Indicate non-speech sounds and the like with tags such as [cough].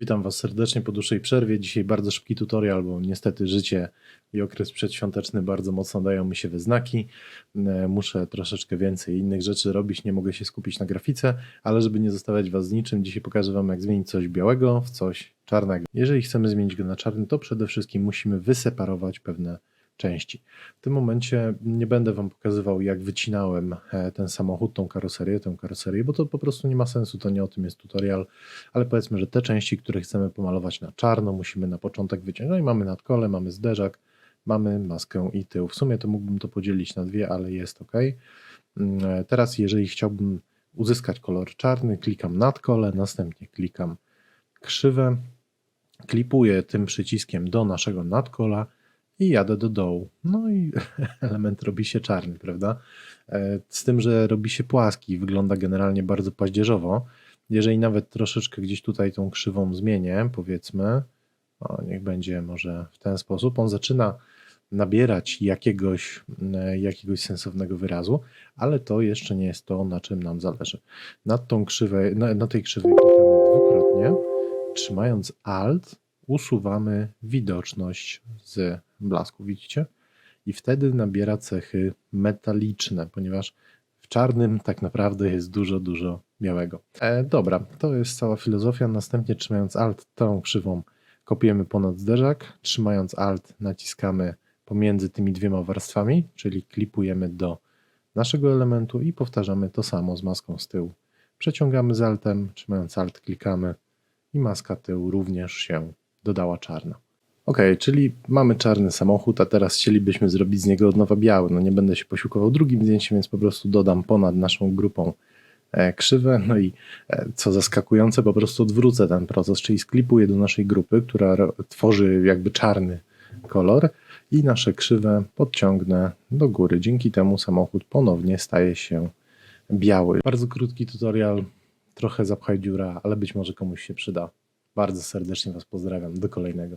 Witam Was serdecznie po dłuższej przerwie. Dzisiaj bardzo szybki tutorial, bo niestety życie i okres przedświąteczny bardzo mocno dają mi się we znaki. E, Muszę troszeczkę więcej innych rzeczy robić, nie mogę się skupić na grafice, ale żeby nie zostawiać Was z niczym, dzisiaj pokażę Wam jak zmienić coś białego w coś czarnego. Jeżeli chcemy zmienić go na czarny, to przede wszystkim musimy wyseparować pewne części. W tym momencie nie będę Wam pokazywał, jak wycinałem e, ten samochód, tą karoserię, tę karoserię, bo to po prostu nie ma sensu, to nie o tym jest tutorial, ale powiedzmy, że te części, które chcemy pomalować na czarno, musimy na początek wyciąć. No i mamy nadkole, mamy zderzak, mamy maskę i tył. W sumie to mógłbym to podzielić na dwie, ale jest ok. Mm, e, Teraz, jeżeli chciałbym uzyskać kolor czarny, klikam nadkole, następnie klikam krzywę, klipuję tym przyciskiem do naszego nadkola i jadę do dołu. No i [laughs] element robi się czarny, prawda? E, Z tym, że robi się płaski, wygląda generalnie bardzo paździerzowo. Jeżeli nawet troszeczkę gdzieś tutaj tą krzywą zmienię, powiedzmy, o, niech będzie może w ten sposób, on zaczyna nabierać jakiegoś, e, jakiegoś sensownego wyrazu, ale to jeszcze nie jest to, na czym nam zależy. Nad tą krzywę, na, na tej krzywej klikamy dwukrotnie, trzymając Alt usuwamy widoczność z blasku, widzicie? I wtedy nabiera cechy metaliczne, ponieważ w czarnym tak naprawdę jest dużo, dużo białego. E, dobra, to jest cała filozofia. Następnie trzymając Alt tą krzywą kopiemy ponad zderzak, trzymając Alt naciskamy pomiędzy tymi dwiema warstwami, czyli klipujemy do naszego elementu i powtarzamy to samo z maską z tyłu. Przeciągamy z Altem, trzymając Alt klikamy i maska tyłu również się dodała czarna. Ok, czyli mamy czarny samochód, a teraz chcielibyśmy zrobić z niego od nowa biały. No nie będę się posiłkował drugim zdjęciem, więc po prostu dodam ponad naszą grupą e, krzywę. No i e, co zaskakujące, po prostu odwrócę ten proces, czyli sklipuję do naszej grupy, która tworzy jakby czarny kolor i nasze krzywe podciągnę do góry. Dzięki temu samochód ponownie staje się biały. Bardzo krótki tutorial, trochę zapchaj dziura, ale być może komuś się przyda. Bardzo serdecznie Was pozdrawiam. Do kolejnego.